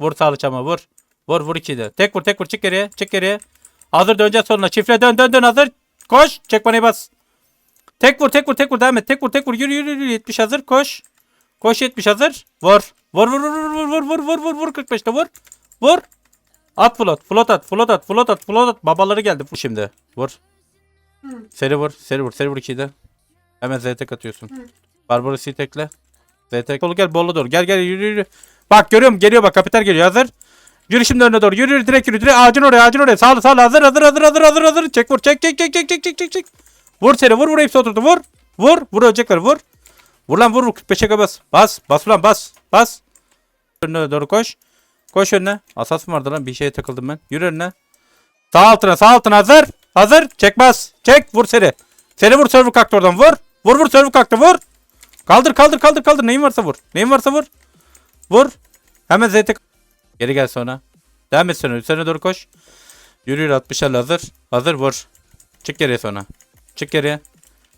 Vur sağlı çama vur. Vur vur 2'yi de. Tek vur tek vur çık geriye. Çık geriye. Hazır döneceğiz soluna. Çifre dön dön dön hazır. Koş. Çek bana bas. Tek vur tek vur tek vur devam et. Tek vur tek vur yürü yürü yürü 70 hazır koş. Koş 70 hazır. Vur. Vur vur vur vur vur vur vur vur vur 45'te vur. Vur. At float. Float at. Float at. Float at. Float at. Babaları geldi. Vur şimdi. Vur. Seri vur. Seri vur. Seri vur 2'yi de. Hemen Z tek atıyorsun. Barbaros'u tekle. Z tek. Solu gel bolla doğru. Gel gel yürü yürü. Bak görüyorum geliyor bak kapital geliyor hazır. Yürü şimdi önüne doğru. Yürü yürü direkt yürü. Direkt ağacın oraya ağacın oraya. Sağlı sağlı hazır hazır hazır hazır hazır hazır. Çek vur. Çek çek çek çek çek çek çek çek. Vur seni vur vur hepsi oturdu vur. Vur. Vur ölecekler vur. Vur lan vur. 45'e bas. Bas. Bas ulan bas. Bas. Önüne doğru koş. Koş önüne. Asas mı vardı lan? Bir şeye takıldım ben. Yürü önüne. Sağ altına sağ altına hazır. Hazır. Çek bas. Çek. Vur seni. Seni vur server kalktı oradan vur. Vur vur server kalktı vur. Kaldır kaldır kaldır kaldır. Neyin varsa vur. Neyin varsa vur. Vur. Hemen ZT. Geri gel sonra. Devam et sonra. Üzerine doğru koş. Yürü yürü 60 hazır. Hazır vur. Çık geriye sonra. Çık geriye.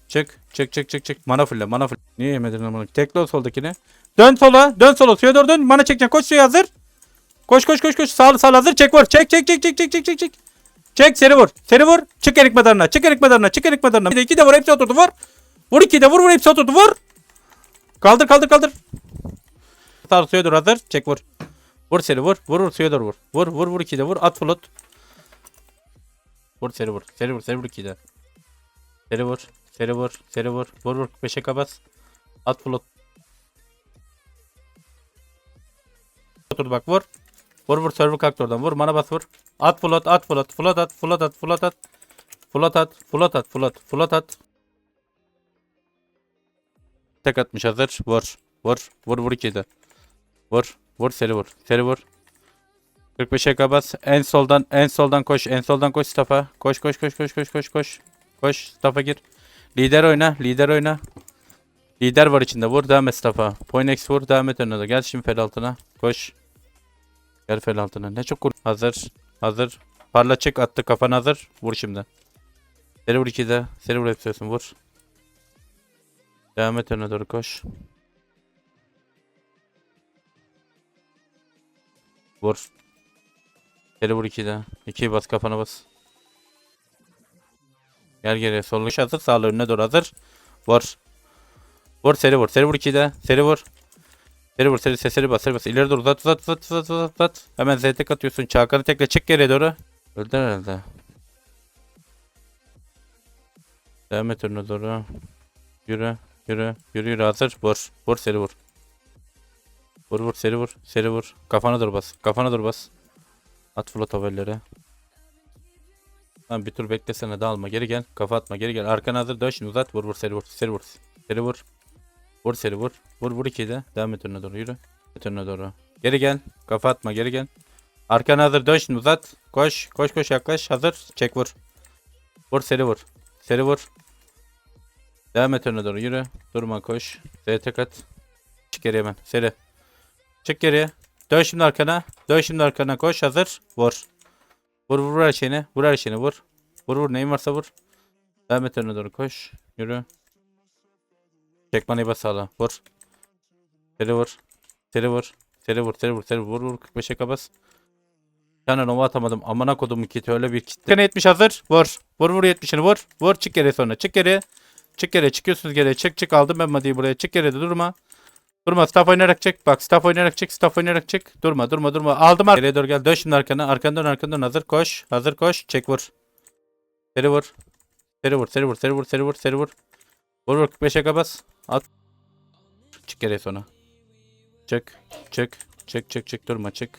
Çık. Çık çık çık çık. Mana fulle mana fulle. Niye yemedin bunu? Tekle o soldakini. Dön sola. Dön sola. Suya doğru dön. Mana çekeceksin. Koş suya hazır. Koş koş koş koş. Sağ sağ hazır. Çek vur. Çek çek çek çek çek çek çek çek. Çek seri vur. Seri vur. Çık erik madarına. Çık erik madarına. Çık erik madarına. Bir de iki de vur. Hepsi oturdu. Vur. Vur iki de vur. Vur hepsi oturdu. Vur. Kaldır kaldır kaldır. Suya doğru hazır. Çek vur. Vur seri vur. Vur vur doğru vur. Vur vur vur iki de vur. At float. Vur seri vur. Seri vur. Seri vur iki de. Seri vur. Seri vur. Seri vur. Vur vur. Beşe kabas. At float. Otur bak vur. Vur vur server kalktı oradan. Vur mana bas vur. At float at float. Float at. Float at. Float at. Float at. Float at. Float. Float at. Tek atmış hazır. Vur. Vur. Vur vur iki de. Vur. Vur seri vur. Seri vur. 45'e kabas. En soldan en soldan koş. En soldan koş staff'a. Koş koş koş koş koş koş koş. Koş staff'a gir. Lider oyna. Lider oyna. Lider var içinde. Vur devam et staff'a. Poinex vur devam et önüne. Gel şimdi fel altına. Koş. Gel fel altına. Ne çok kur. Hazır. Hazır. Parla çık attı kafan hazır. Vur şimdi. Seri vur 2'de. Seri vur yapıyorsun. Vur. Devam et önüne doğru koş. Vur. Seri vur 2'de. 2'yi bas kafana bas. Gel geriye sollu hazır sağlı önüne doğru hazır. Vur. Vur seri vur. Seri vur 2'de. Seri vur. Seri vur seri sesleri bas seri bas. İleri doğru uzat uzat uzat uzat uzat uzat. Hemen Z tek atıyorsun. Çakanı tekle çık geriye doğru. Öldü herhalde. Devam et önüne doğru. Yürü. Yürü. Yürü yürü hazır. Vur. Vur seri vur. Vur vur seri vur. Seri vur. Kafana dur bas. Kafana dur bas. At float haberleri. Tamam bir tur beklesene dağılma. Geri gel. Kafa atma. Geri gel. Arkana hazır. Dön şimdi uzat. Vur vur seri vur. Seri vur. Seri vur. Vur seri vur. Vur vur ikiyi de. Devam et önüne doğru. Yürü. Et önüne doğru. Geri gel. Kafa atma. Geri gel. Arkana hazır. Dön şimdi uzat. Koş. Koş koş yaklaş. Hazır. Çek vur. Vur seri vur. Seri vur. Devam et önüne doğru. Yürü. Durma koş. Z tek at. Çık geriye hemen. Seri. Çık geriye. Dön şimdi arkana. Dön şimdi arkana koş. Hazır. Vur. Vur vur her şeyini. Vur her şeyini vur. Vur vur neyin varsa vur. Devam et önüne doğru koş. Yürü. Çek bana bas. Vur. Seri vur. Seri vur. Seri vur. Seri vur. Seri vur. Vur vur. 45'e kabas. Tane nova atamadım. Amına kodumun kiti öyle bir kit. Gene 70 hazır. Vur. Vur vur 70'ini vur. Vur çık geriye sonra. Çık geriye. Çık geriye. Çıkıyorsunuz geriye. Çık çık aldım ben Madi'yi buraya. Çık geriye de durma. Durma staff oynayarak çık. Bak staff oynayarak çık. Staff oynayarak çık. Durma durma durma. Aldım ar- Geriye doğru gel. Dön şimdi arkana. Arkana dön arkana dön. Hazır koş. Hazır koş. Çek vur. Seri vur. Seri vur. Seri vur. Seri vur. Seri vur. Seri vur. Vur vur. 45'e kabas. At. Çık geriye sonra. Çık. Çık. Çık çık çık. Durma çık.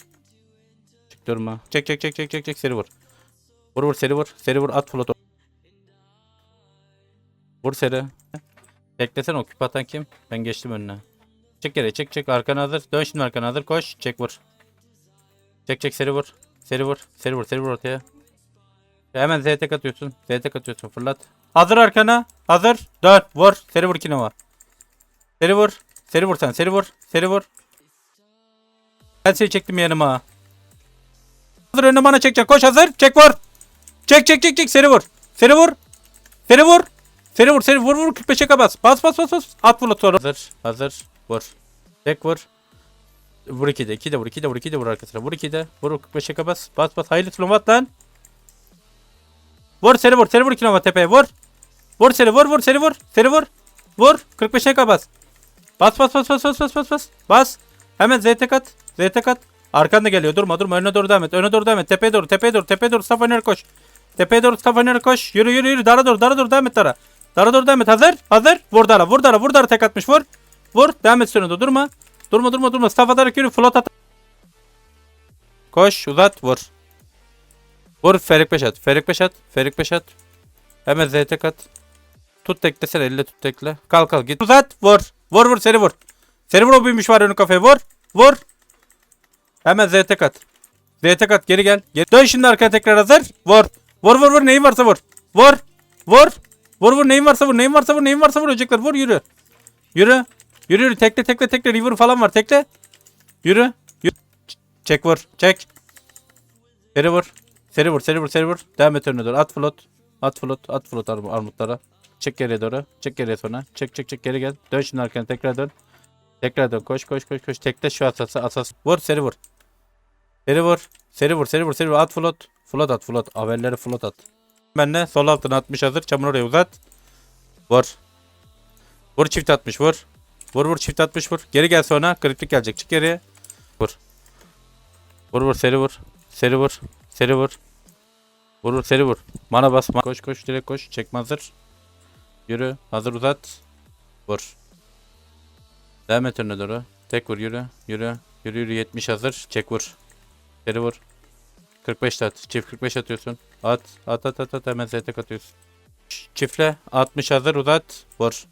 Çık durma. Çek çek çek çek çek çek. Seri vur. Vur vur. Seri vur. Seri vur. At float. Vur seri. Beklesene o küp atan kim? Ben geçtim önüne. Çık geri çık çık arkana hazır. Dön şimdi arkana hazır koş. Çek vur. Çek çek seri vur. Seri vur. Seri vur. Seri vur ortaya. Hemen Z tek atıyorsun. Z tek atıyorsun fırlat. Hazır arkana. Hazır. Dön. Vur. Seri vur kine var. Seri vur. Seri vur sen. Seri vur. Seri vur. Ben seni çektim yanıma. Hazır önüne bana çekecek. Koş hazır. Çek vur. Çek çek çek çek. Seri vur. Seri vur. Seri vur. Seri vur. Seri vur vur. 45'e bas. Bas bas bas bas. At vur sonra. Hazır. Hazır. Vur. Tek vur. Vur 2 de 2 de vur 2 de vur 2 de vur arkasına. Vur 2 de. Vur 45'e bas. Bas bas. Hayırlı slomat lan. Vur seni vur. Seni vur 2 nova tepeye vur. Vur seni vur vur seni vur. Seni vur. Vur. 45'e bas. Bas bas bas bas bas bas bas bas. Bas. Hemen ZT kat. ZT kat. Arkan da geliyor. Durma durma. Öne doğru devam et. Öne doğru devam et. Tepeye doğru. Tepeye doğru. Tepeye doğru. Staff oynar koş. Tepeye doğru. Staff oynar koş. Yürü yürü yürü. Dara doğru. Dara doğru. Devam et dara. Dara doğru devam et. Hazır. Hazır. Vur dara. Vur dara. Vur dara. Tek atmış. Vur. Vur. Devam et süründe. Durma. Durma durma durma. Staff atarak yürü. Float at. Koş. Uzat. Vur. Vur. Ferik 5 at. Ferik 5 at. Ferik 5 at. Hemen ZT kat. Tut teklesene. Elle tut tekle. Kalk kalk. Git. Uzat. Vur. Vur vur. Seni vur. Seni vur o büyümüş var önü kafaya. Vur. Vur. Hemen ZT kat. ZT kat geri gel. Geri. Dön şimdi arkaya tekrar hazır. Vur. Vur vur vur neyin varsa vur. Vur. Vur. Vur vur neyin varsa vur. Neyin varsa vur. Neyin varsa vur. Ölecekler. Vur yürü. Yürü. Yürü yürü. Tekle tekle tekle. River falan var. Tekle. Yürü. Yürü. Çek vur. Çek. Seri vur. Seri vur. Seri vur. Seri vur. Devam et önüne doğru. At float. At float. At float arm- armutlara. Çek geriye doğru. Çek geriye sonra. Çek çek çek geri gel. Dön şimdi arkana tekrar dön. Tekrar dön. Koş koş koş koş. Tekle şu asası. Asas. Vur. Seri vur. Seri vur. Seri vur. Seri vur. Seri vur. At float. Float at. Float. Avelleri float at. Benle sol altına atmış hazır. Çamur oraya uzat. Vur. Vur çift atmış vur. Vur vur çift atmış vur. Geri gel sonra. Kritik gelecek. Çık geriye. Vur. Vur vur seri vur. Seri vur. Seri vur. Vur vur seri vur. Mana bas. ma- Koş koş direkt koş. Çekme hazır. Yürü. Hazır uzat. Vur. Devam et önüne doğru. Tek vur yürü. Yürü. Yürü yürü 70 hazır. Çek vur. Seri vur. 45 de at. Çift 45 atıyorsun. At. At at at at. Hemen tek atıyorsun. Çiftle. 60 hazır uzat. Vur.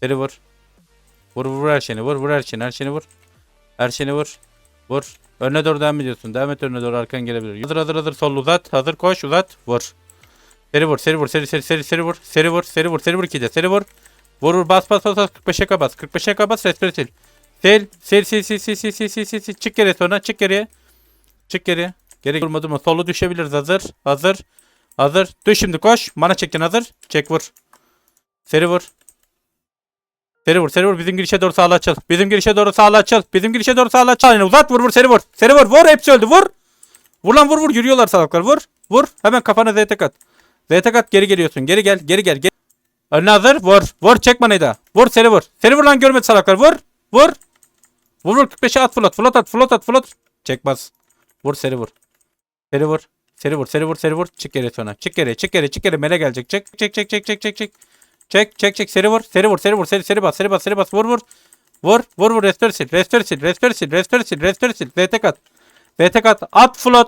Seri vur. Vur vur her şeyini. Vur vur her şeyini. Her şeyini vur. Her şeyini vur. Vur. Önüne doğru devam ediyorsun. Devam et önüne doğru arkan gelebilir. Hazır hazır hazır. Sol uzat. Hazır koş uzat. Vur. Seri vur. Seri vur. Seri seri seri seri vur. Seri vur. Seri vur. Seri vur 2'de. Seri vur. Vur vur bas bas bas bas. 45'e kabas. 45'e kabas. Respire sil. Sil. Sil sil sil sil sil sil sil sil sil. Çık geriye sonra. Çık geriye. Çık geriye. Geri durma durma. Solu düşebiliriz. Hazır. Hazır. Hazır. Düş şimdi koş. Mana çektin hazır. Çek vur. Seri vur. Seri vur. Seri vur. Bizim girişe doğru sağla açıl. Bizim girişe doğru sağla açıl. Bizim girişe doğru sağla açıl. Yani uzat vur vur. Seri vur. Seri vur. Vur. Hepsi öldü. Vur. Vur lan vur vur. Yürüyorlar salaklar. Vur. Vur. Hemen kafana ZT kat. ZT kat geri geliyorsun. Geri gel. Geri gel. Geri. Önüne hazır. Vur. Vur. Çek manayı da. Vur. Seri vur. Seri vur lan görmedi salaklar. Vur. Vur. Vur vur. 45'e at float. Float at. Float at. Float. Çekmez. Vur seri vur. Seri vur. Seri vur. Seri vur. Seri vur. Çık geri sonra. Çık geri. Çık geri. Çık geri. Mele gelecek. Çek. Çek çek çek çek çek çek. Çek çek çek. Seri vur. Seri vur. Seri vur. Seri seri bas. Seri bas. Seri bas. Vur vur. Vur. Vur vur. Restore sil. Restore sil. Restore sil. Restore sil. Restore sil. VT kat. VT kat. At float.